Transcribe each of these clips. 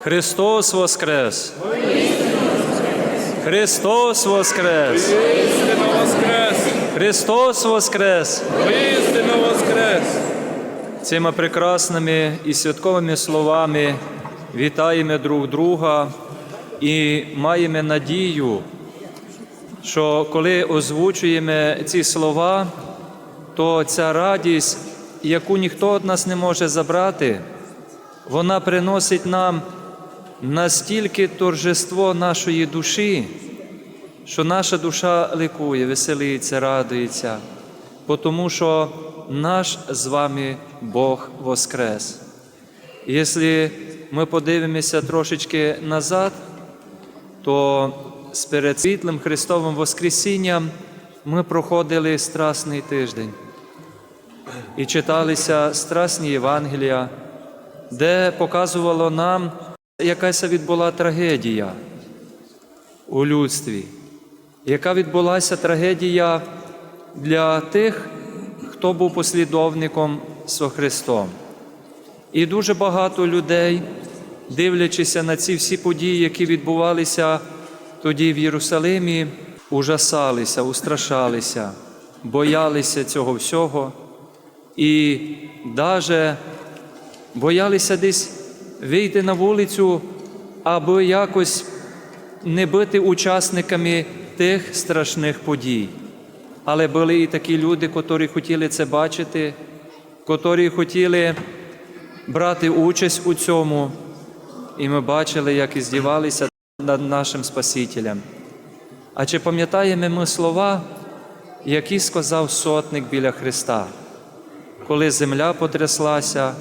Христос Воскрес! Христос Воскрес! Христос Воскрес! Істинно воскрес! Цими прекрасними і святковими словами вітаємо друг друга і маємо надію, що коли озвучуємо ці слова, то ця радість, яку ніхто від нас не може забрати, вона приносить нам настільки торжество нашої душі, що наша душа ликує, веселиться, радується, тому що наш з вами Бог воскрес. Якщо ми подивимося трошечки назад, то з перед світлим Христовим Воскресінням ми проходили страсний тиждень і читалися страсні Євангелія, де показувало нам, якась відбула трагедія у людстві, яка відбулася трагедія для тих, хто був послідовником з Христом. І дуже багато людей, дивлячися на ці всі події, які відбувалися тоді в Єрусалимі, ужасалися, устрашалися, боялися цього всього і навіть боялися десь вийти на вулицю, аби якось не бути учасниками тих страшних подій. Але були і такі люди, котрі хотіли це бачити, котрі хотіли брати участь у цьому, і ми бачили, як і здівалися над нашим Спасителем. А чи пам'ятаємо ми слова, які сказав сотник біля Христа, коли земля потряслася,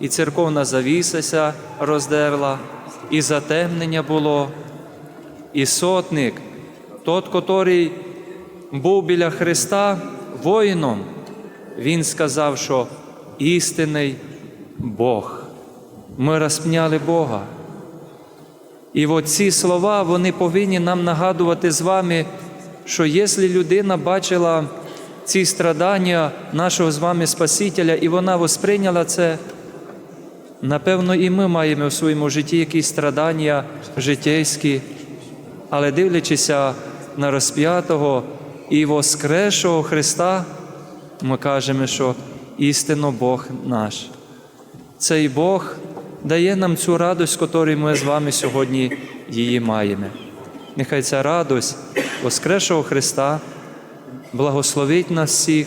і церковна завісася роздерла, і затемнення було, і сотник, тот, котрий був біля Христа воїном, він сказав, що істинний Бог. Ми розпняли Бога. І от ці слова вони повинні нам нагадувати з вами, що якщо людина бачила ці страдання нашого з вами Спасителя, і вона восприйняла це, напевно, і ми маємо в своєму житті якісь страдання життєйські, але дивлячися на розп'ятого і воскресшого Христа, ми кажемо, що істинно Бог наш. Цей Бог дає нам цю радость, котру ми з вами сьогодні її маємо. Нехай ця радость Воскресшого Христа благословить нас всіх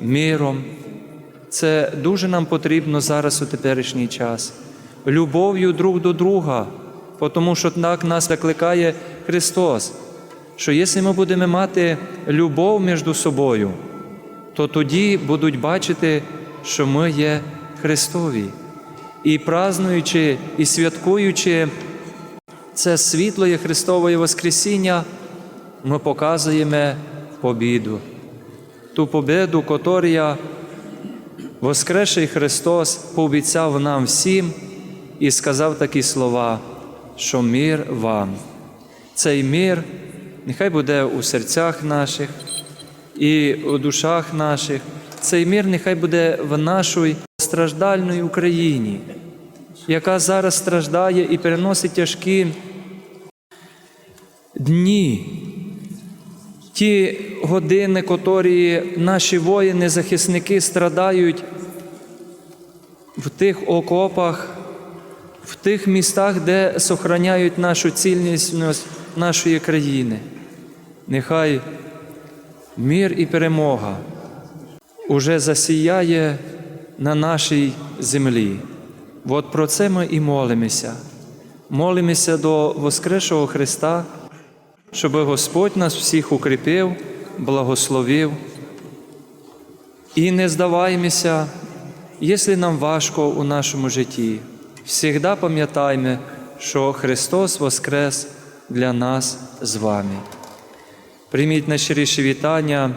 миром. Це дуже нам потрібно зараз у теперішній час. Любов'ю друг до друга, тому що так нас закликає Христос, що якщо ми будемо мати любов між собою, то тоді будуть бачити, що ми є Христові. І празнуючи і святкуючи це світло Христове Воскресіння, ми показуємо побіду. Ту побіду, котра Воскресший Христос пообіцяв нам всім і сказав такі слова, що мир вам. Цей мир нехай буде у серцях наших і у душах наших. Цей мир нехай буде в нашій страждальної Україні, яка зараз страждає і переносить тяжкі дні, ті години, котрі наші воїни, захисники страдають в тих окопах, в тих містах, де сохраняють нашу цільність нашої країни. Нехай мир і перемога уже засіяє на нашій землі. От про це ми і молимося. Молимося до Воскресшого Христа, щоб Господь нас всіх укріпив, благословив. І не здаваймося, якщо нам важко у нашому житті. Всігда пам'ятаймо, що Христос Воскрес для нас з вами. Прийміть найщиріші вітання,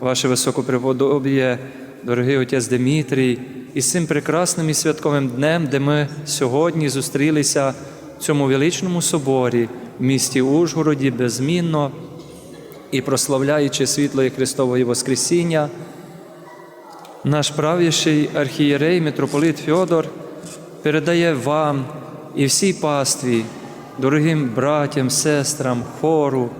ваше високопреподобіє, дорогий отець Димітрій, і з цим прекрасним і святковим днем, де ми сьогодні зустрілися в цьому величному соборі місті Ужгороді безмінно і прославляючи світло і Христової Воскресіння, наш правіший архієрей, митрополит Фьодор передає вам і всій пастві, дорогим братям, сестрам, хору.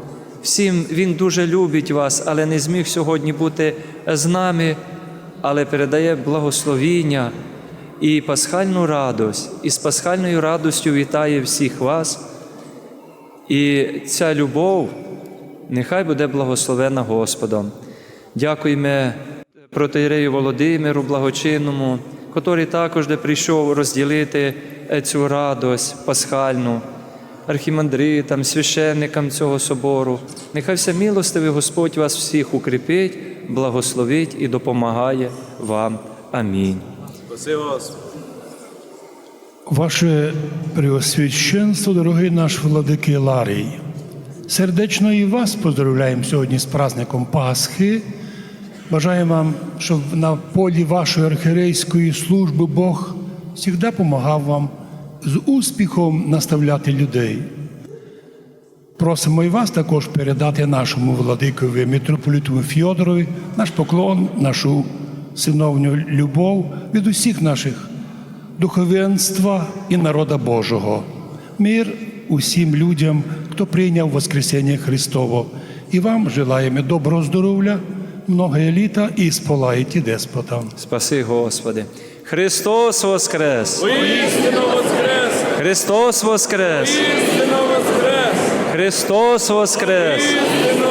Всім Він дуже любить вас, але не зміг сьогодні бути з нами, але передає благословіння і пасхальну радость, і з пасхальною радостю вітає всіх вас. І ця любов нехай буде благословена Господом. Дякуємо протиєрею Володимиру Благочинному, який також де прийшов розділити цю радость пасхальну, архімандритам, священникам цього собору. Нехай все милостивий Господь вас всіх укріпить, благословить і допомагає вам. Амінь. Спаси вас. Ваше Преосвященство, дорогий наш владики Ларій, сердечно і вас поздравляємо сьогодні з праздником Пасхи. Бажаємо вам, щоб на полі вашої архірейської служби Бог завжди допомагав вам з успіхом наставляти людей. Просимо і вас також передати нашому владикові митрополіту Фьодорові наш поклон, нашу синовню любов від усіх наших духовенства і народа Божого. Мир усім людям, хто прийняв Воскресення Христово. І вам желаємо доброго здоров'я, много літа і сполаєті деспотам. Спаси, Господи. Христос Воскрес! Воістину воскрес! Христос Воскрес! Істинно воскрес! Христос Воскрес! Істинно